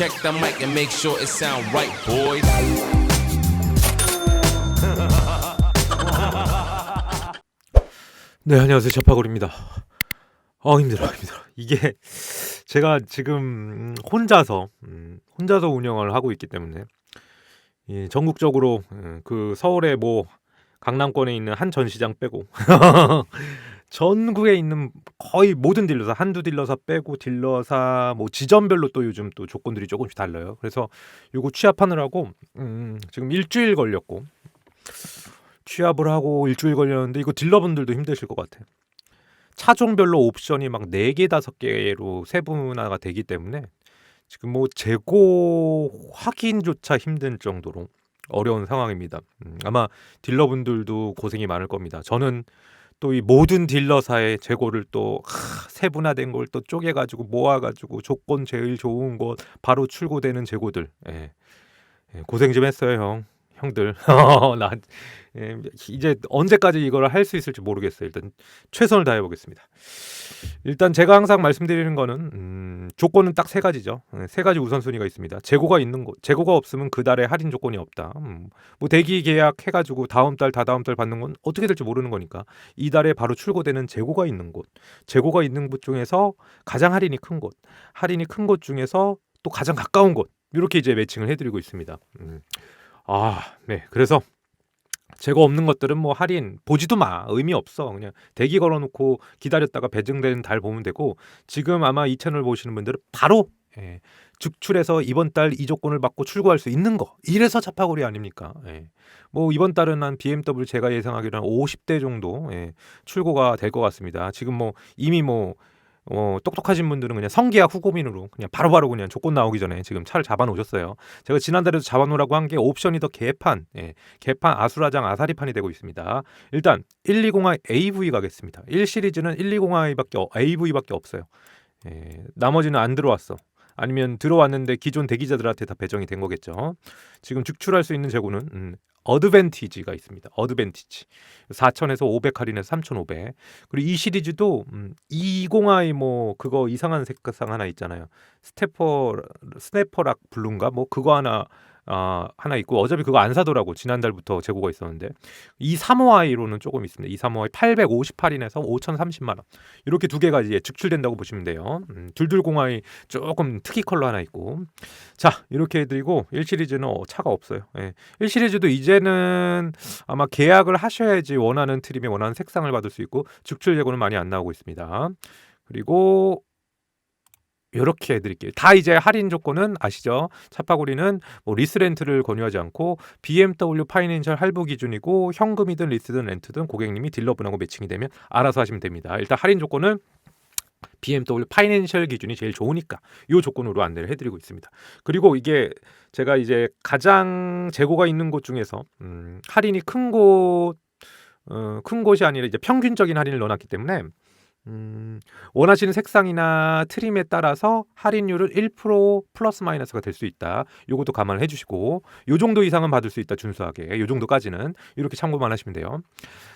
Check the mic and make sure it sound right, boys. 네, 안녕하세요. 자파골입니다. 아, 힘들어, 힘들어. 이게 제가 지금 혼자서 음, 혼자서 운영을 하고 있기 때문에 이 전국적으로 음, 그 서울에 뭐 강남권에 있는 한 전시장 빼고 전국에 있는 거의 모든 딜러사 한두 딜러사 빼고 딜러사 뭐 지점별로 또 요즘 또 조건들이 조금씩 달라요. 그래서 요거 취합하느라고 음, 지금 일주일 걸렸고 취합을 하고 일주일 걸렸는데 이거 딜러분들도 힘드실 것 같아. 차종별로 옵션이 막 4개, 5개로 세분화가 되기 때문에 지금 뭐 재고 확인조차 힘든 정도로 어려운 상황입니다. 음, 아마 딜러분들도 고생이 많을 겁니다. 저는 또 이 모든 딜러사의 재고를 또 하, 세분화된 걸 또 쪼개 가지고 모아 가지고 조건 제일 좋은 것 바로 출고되는 재고들 예. 예, 고생 좀 했어요 형 형들 나 예, 이제 언제까지 이걸 할 수 있을지 모르겠어요. 일단 최선을 다해 보겠습니다. 일단 제가 항상 말씀드리는 거는 음, 조건은 딱 세 가지죠. 예, 세 가지 우선순위가 있습니다. 재고가 있는 곳, 재고가 없으면 그 달에 할인 조건이 없다. 음, 뭐 대기 계약 해가지고 다음 달, 다다음 달 받는 건 어떻게 될지 모르는 거니까 이 달에 바로 출고되는 재고가 있는 곳, 재고가 있는 곳 중에서 가장 할인이 큰 곳, 할인이 큰 곳 중에서 또 가장 가까운 곳 이렇게 이제 매칭을 해드리고 있습니다. 음. 아, 네. 그래서 재고 없는 것들은 뭐 할인 보지도 마 의미 없어 그냥 대기 걸어놓고 기다렸다가 배정되는 달 보면 되고 지금 아마 이 채널 보시는 분들은 바로 예, 즉출해서 이번 달 이 조건을 받고 출고할 수 있는 거 이래서 차파고리 아닙니까? 예. 뭐 이번 달은 한 BMW 제가 예상하기로는 50대 정도 예, 출고가 될 것 같습니다. 지금 뭐 이미 뭐 어, 똑똑하신 분들은 그냥 성계약 후고민으로 그냥 바로 바로 그냥 조건 나오기 전에 지금 차를 잡아 놓으셨어요. 제가 지난달에도 잡아 놓으라고 한 게 옵션이 더 개판, 예, 개판 아수라장 아사리판이 되고 있습니다. 일단 120i AV 가겠습니다. 1 시리즈는 120i밖에 AV밖에 없어요. 예, 나머지는 안 들어왔어. 아니면 들어왔는데 기존 대기자들한테 다 배정이 된 거겠죠. 지금 직출할 수 있는 재고는 음, 어드밴티지가 있습니다. 어드밴티지 4천에서 500 할인해서 3,500. 그리고 이 시리즈도 음, 20i 뭐 그거 이상한 색상 하나 있잖아요. 스태퍼 스네퍼락 블루인가 뭐 그거 하나 아, 하나 있고 어차피 그거 안 사더라고 지난달부터 재고가 있었는데 이 35i로는 조금 있습니다. 이 35i 858인에서 5,030만 원 이렇게 두 개가 이제 직출된다고 보시면 돼요. 음, 둘둘공이 조금 특이 컬러 하나 있고 자 이렇게 해드리고 1 시리즈는 어, 차가 없어요. 예. 1 시리즈도 이제는 아마 계약을 하셔야지 원하는 트림에 원하는 색상을 받을 수 있고 직출 재고는 많이 안 나오고 있습니다. 그리고 요렇게 해드릴게요. 다 이제 할인 조건은 아시죠? 차파고리는 뭐 리스 렌트를 권유하지 않고 BMW 파이낸셜 할부 기준이고 현금이든 리스든 렌트든 고객님이 딜러분하고 매칭이 되면 알아서 하시면 됩니다. 일단 할인 조건은 BMW 파이낸셜 기준이 제일 좋으니까 이 조건으로 안내를 해드리고 있습니다. 그리고 이게 제가 이제 가장 재고가 있는 곳 중에서 음, 할인이 큰 곳, 어, 큰 곳이 아니라 이제 평균적인 할인을 넣어놨기 때문에 음, 원하시는 색상이나 트림에 따라서 할인율은 1% 플러스 마이너스가 될 수 있다. 요것도 감안을 해주시고 요 정도 이상은 받을 수 있다 준수하게 요 정도까지는 이렇게 참고만 하시면 돼요.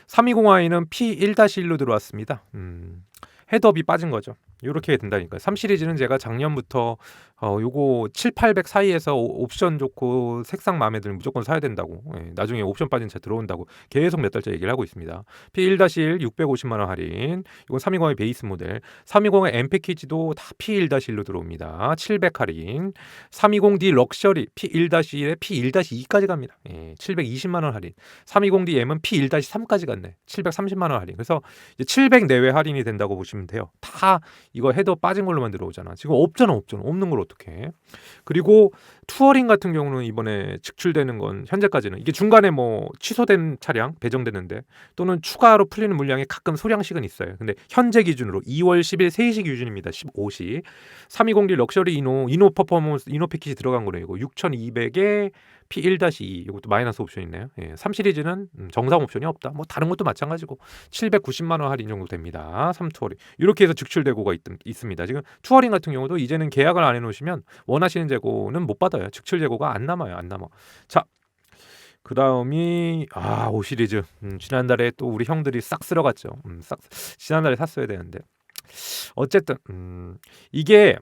320i는 P1-1로 들어왔습니다. 음, 헤드업이 빠진 거죠. 이렇게 된다니까요. 3 시리즈는 제가 작년부터 어 요거 7, 800 사이에서 옵션 좋고 색상 마음에 들면 무조건 사야 된다고. 예, 나중에 옵션 빠진 차 들어온다고 계속 몇 달째 얘기를 하고 있습니다. P1-1 650만 원 할인. 이건 320의 베이스 모델. 320의 M 패키지도 다 P1-1로 들어옵니다. 700 할인. 320D 럭셔리 P1-1에 P1-2까지 갑니다. 예, 720만 원 할인. 320D M은 P1-3까지 갔네. 730만 원 할인. 그래서 이제 700 내외 할인이 된다고 보시면 돼요. 다 이거 헤더 빠진 걸로만 들어오잖아. 지금 없잖아, 없잖아. 없는 걸 어떻게? 그리고 투어링 같은 경우는 이번에 직출되는 건 현재까지는 이게 중간에 뭐 취소된 차량 배정되는데 또는 추가로 풀리는 물량이 가끔 소량씩은 있어요. 근데 현재 기준으로 2월 10일 3시 기준입니다. 15시 3201 럭셔리 이노 이노 퍼포먼스 이노 패키지 들어간 거네요. 이거 6,200에 P1-2 이것도 마이너스 옵션 있네요. 예, 3 시리즈는 음, 정상 옵션이 없다. 뭐 다른 것도 마찬가지고 790만 원 할인 정도 됩니다. 3 투어링 이렇게 해서 직출되고가 있, 있습니다. 지금 투어링 같은 경우도 이제는 계약을 안 해놓으시면 원하시는 재고는 못 받아요. 직출 재고가 안 남아요. 안 남아. 자. 그 다음이 아, 5 시리즈. 음, 지난달에 또 우리 형들이 싹 쓸어갔죠. 음, 싹 지난달에 샀어야 되는데. 어쨌든 음, 이게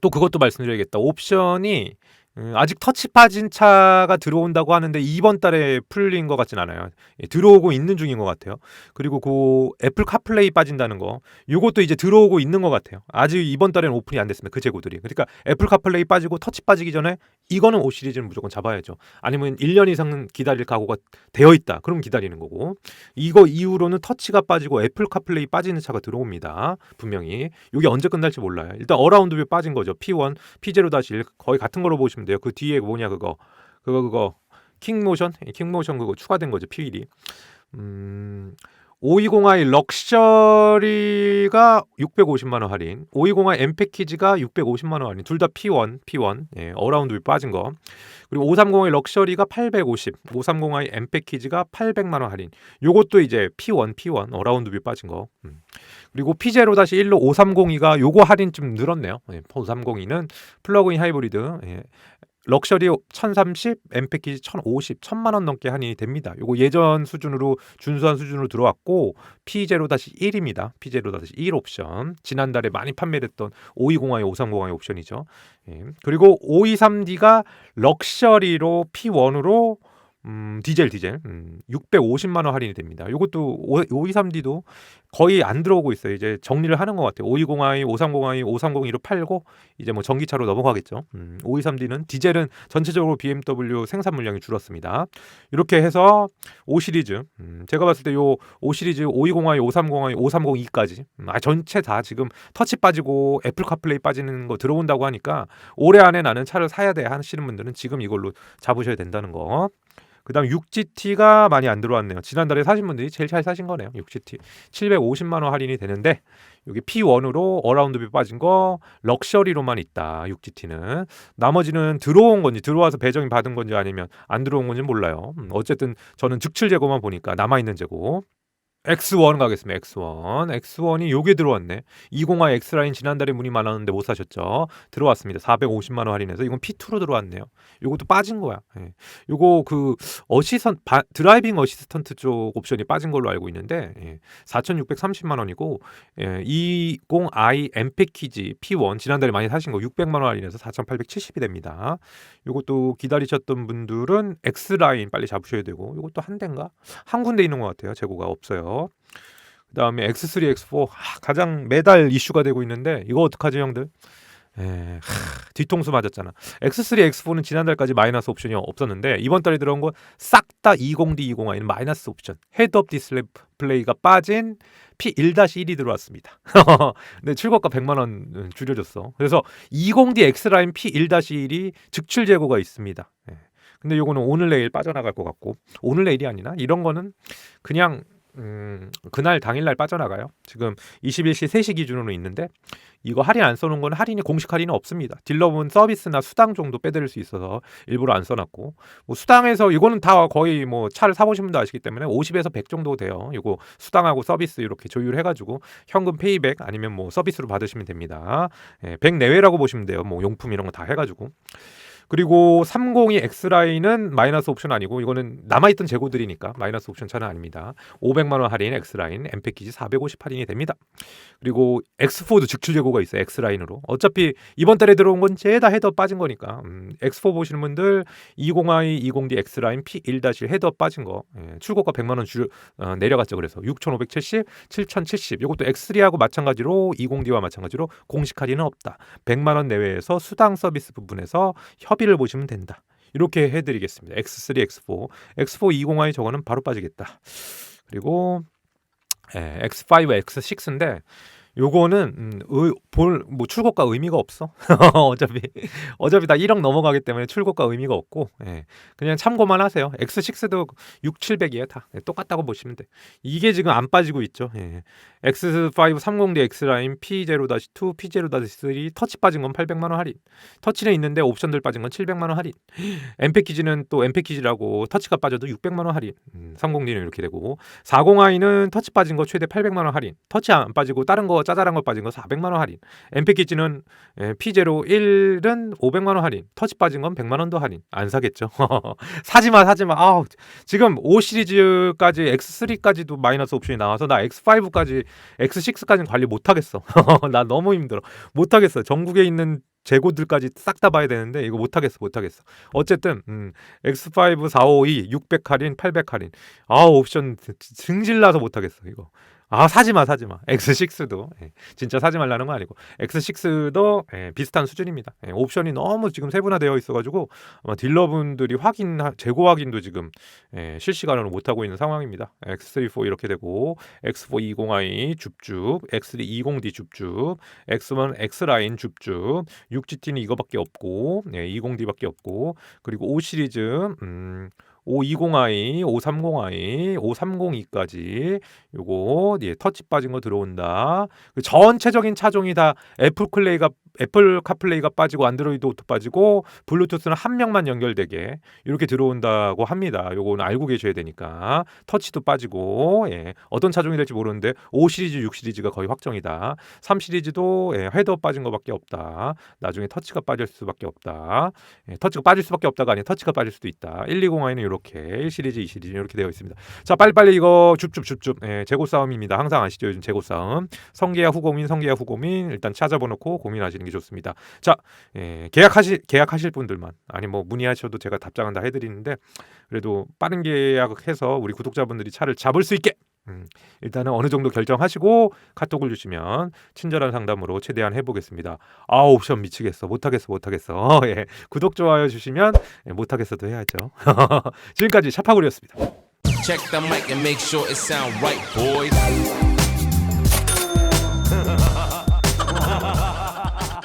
또 그것도 말씀드려야겠다. 옵션이 음, 아직 터치 빠진 차가 들어온다고 하는데 이번 달에 풀린 것 같진 않아요. 예, 들어오고 있는 중인 것 같아요. 그리고 그 애플 카플레이 빠진다는 거, 요것도 이제 들어오고 있는 것 같아요. 아직 이번 달에는 오픈이 안 됐습니다. 그 재고들이. 그러니까 애플 카플레이 빠지고 터치 빠지기 전에 이거는 5 시리즈는 무조건 잡아야죠. 아니면 1년 이상 기다릴 각오가 되어 있다. 그럼 기다리는 거고. 이거 이후로는 터치가 빠지고 애플 카플레이 빠지는 차가 들어옵니다. 분명히. 이게 언제 끝날지 몰라요. 일단 어라운드 뷰 빠진 거죠. P1, P0-1 거의 같은 걸로 보시면 돼요. 그 뒤에 뭐냐 그거. 그거 그거 킹 모션? 예, 킹모션 그거 추가된 거죠. P1이. 음. 520i 럭셔리가 650만 원 할인, 520i M 패키지가 650만 원 할인, 둘 다 P1, P1, 예, 어라운드 뷰 빠진 거. 그리고 530i 럭셔리가 850, 530i M 패키지가 800만 원 할인. 요것도 이제 P1, P1 어라운드 뷰 빠진 거. 음. 그리고 P0-1로 5302가 요거 할인 좀 늘었네요. 예, 5302는 플러그인 하이브리드 예, 럭셔리 1030, M 패키지 1050, 1000만 원 넘게 할인이 됩니다. 요거 예전 수준으로 준수한 수준으로 들어왔고 P0-1입니다. P0-1 옵션. 지난달에 많이 판매됐던 520i, 530i 옵션이죠. 예. 그리고 523D가 럭셔리로 P1으로 음, 디젤 디젤 음, 650만 원 할인이 됩니다. 이것도 523D도 거의 안 들어오고 있어요. 이제 정리를 하는 것 같아요. 520i, 530i, 530이로 팔고 이제 뭐 전기차로 넘어가겠죠. 음, 523D는 디젤은 전체적으로 BMW 생산 물량이 줄었습니다. 이렇게 해서 5 시리즈 음, 제가 봤을 때 요 5 시리즈 520i, 530i, 530이까지 음, 아 전체 다 지금 터치 빠지고 애플 카플레이 빠지는 거 들어온다고 하니까 올해 안에 나는 차를 사야 돼 하시는 분들은 지금 이걸로 잡으셔야 된다는 거. 그다음 6GT가 많이 안 들어왔네요. 지난달에 사신 분들이 제일 잘 사신 거네요. 6GT 750만 원 할인이 되는데 여기 P1으로 어라운드 뷰 빠진 거 럭셔리로만 있다. 6GT는 나머지는 들어온 건지 들어와서 배정이 받은 건지 아니면 안 들어온 건지 몰라요. 음, 어쨌든 저는 즉칠 재고만 보니까 남아 있는 재고 X1 가겠습니다. X1. X1이 요게 들어왔네. 20화 X라인 지난달에 문의 많았는데 못 사셨죠? 들어왔습니다. 450만 원 할인해서 이건 P2로 들어왔네요. 요것도 빠진 거야. 예. 요거 그 어시선 바, 드라이빙 어시스턴트 쪽 옵션이 빠진 걸로 알고 있는데 예. 4,630만 원이고 예. 20i M 패키지 P1 지난달에 많이 사신 거 600만 원 할인해서 4,870이 됩니다. 요것도 기다리셨던 분들은 X라인 빨리 잡으셔야 되고 요것도 한 대인가? 한 군데 있는 것 같아요. 재고가 없어요. 그다음에 X3, X4 하, 가장 매달 이슈가 되고 있는데 이거 어떡하지 형들? 에, 하, 뒤통수 맞았잖아. X3, X4는 지난달까지 마이너스 옵션이 없었는데 이번 달에 들어온 건 싹 다 20D, 20i는 마이너스 옵션. 헤드업 디스플레이가 빠진 P1-1이 들어왔습니다. 근데 출고가 100만 원 줄여줬어. 그래서 20D X라인 P1-1이 즉출 재고가 있습니다. 예. 근데 요거는 오늘 내일 빠져나갈 것 같고 오늘 내일이 아니나 이런 거는 그냥 음, 그날 당일날 빠져나가요. 지금 21시 3시 기준으로 있는데 이거 할인 안 써놓은 건 할인이 공식 할인은 없습니다. 딜러분 서비스나 수당 정도 빼드릴 수 있어서 일부러 안 써놨고 뭐 수당에서 이거는 다 거의 뭐 차를 사보신 분도 아시기 때문에 50에서 100 정도 돼요. 이거 수당하고 서비스 이렇게 조율해가지고 현금 페이백 아니면 뭐 서비스로 받으시면 됩니다. 예, 100 내외라고 보시면 돼요. 뭐 용품 이런 거 다 해가지고. 그리고 302 X라인은 마이너스 옵션 아니고 이거는 남아있던 재고들이니까 마이너스 옵션 차는 아닙니다. 500만 원 할인 X라인 M 패키지 450 할인이 됩니다. 그리고 X4도 즉출 재고가 있어요. X라인으로. 어차피 이번 달에 들어온 건 죄다 헤더 빠진 거니까 음, X4 보시는 분들 20i 20D X라인 P1- 헤더 빠진 거 예, 출고가 100만 원 줄, 어, 내려갔죠. 그래서 6,570, 7,070 이것도 X3하고 마찬가지로 20D와 마찬가지로 공식 할인은 없다. 100만 원 내외에서 수당 서비스 부분에서 협의 를 보시면 된다. 이렇게 해드리겠습니다. X3, X4, X4 20i 저거는 바로 빠지겠다. 그리고 예, X5, X6인데 요거는 음, 의, 볼, 뭐 출고가 의미가 없어. 어차피 어차피 다 1억 넘어가기 때문에 출고가 의미가 없고 예, 그냥 참고만 하세요. X6도 6, 700이에요 다 예, 똑같다고 보시면 돼. 이게 지금 안 빠지고 있죠. 예. X5 30D X라인 P0-2, P0-3 터치 빠진 건 800만 원 할인. 터치는 있는데 옵션들 빠진 건 700만 원 할인. M 패키지는 또 M 패키지라고 터치가 빠져도 600만 원 할인. 음, 30D는 이렇게 되고 40i는 터치 빠진 거 최대 800만 원 할인. 터치 안 빠지고 다른 거거 짜잘한 거 빠진 거 400만 원 할인. 엠패키지는 예, P0 1은 500만 원 할인. 터치 빠진 건 100만 원 더 할인. 안 사겠죠. 사지마 사지마. 아우 지금 5 시리즈까지 X3까지도 마이너스 옵션이 나와서 나 X5까지 X6까지는 관리 못 하겠어. 나 너무 힘들어. 못 하겠어. 전국에 있는 재고들까지 싹 다 봐야 되는데 이거 못 하겠어. 못 하겠어. 어쨌든 음, X5 452 600 할인, 800 할인. 아, 옵션 승질나서 못 하겠어, 이거. 아, 사지 마, 사지 마. X6도 예, 진짜 사지 말라는 거 아니고 X6도 예, 비슷한 수준입니다. 예, 옵션이 너무 지금 세분화되어 있어가지고 아마 딜러분들이 확인 재고 확인도 지금 예, 실시간으로 못 하고 있는 상황입니다. X34 이렇게 되고 X4 20i 줍줍, X3 20D 줍줍, X1 X 라인 줍줍, 6GT는 이거밖에 없고 예, 20D밖에 없고 그리고 5 시리즈 음, 520i, 530i, 530이까지 요거 예, 터치 빠진 거 들어온다. 그 전체적인 차종이 다 애플 클레이가 애플 카플레이가 빠지고 안드로이드 오토 빠지고 블루투스는 한 명만 연결되게 이렇게 들어온다고 합니다. 요거는 알고 계셔야 되니까 터치도 빠지고 예, 어떤 차종이 될지 모르는데 5 시리즈, 6 시리즈가 거의 확정이다. 3 시리즈도 예, 헤더 빠진 거밖에 없다. 나중에 터치가 빠질 수밖에 없다. 예, 터치가 빠질 수밖에 없다가 아니라 터치가 빠질 수도 있다. 120i는 이렇게 1 시리즈, 2 시리즈 이렇게 되어 있습니다. 자, 빨리빨리 이거 줍줍 줍줍 예, 재고 싸움입니다. 항상 아시죠? 요즘 재고 싸움. 성계야 후고민, 성계야 후고민 일단 찾아보 놓고 고민하시는 게 좋습니다. 자, 예, 계약하실 계약하실 분들만 아니 뭐 문의하셔도 제가 답장은 다 해 드리는데 그래도 빠른 계약해서 우리 구독자분들이 차를 잡을 수 있게 음, 일단은 어느 정도 결정하시고 카톡을 주시면 친절한 상담으로 최대한 해보겠습니다. 아 옵션 미치겠어 못하겠어 못하겠어 예, 구독 좋아요 주시면 예, 못하겠어도 해야죠. 지금까지 샤파구리였습니다.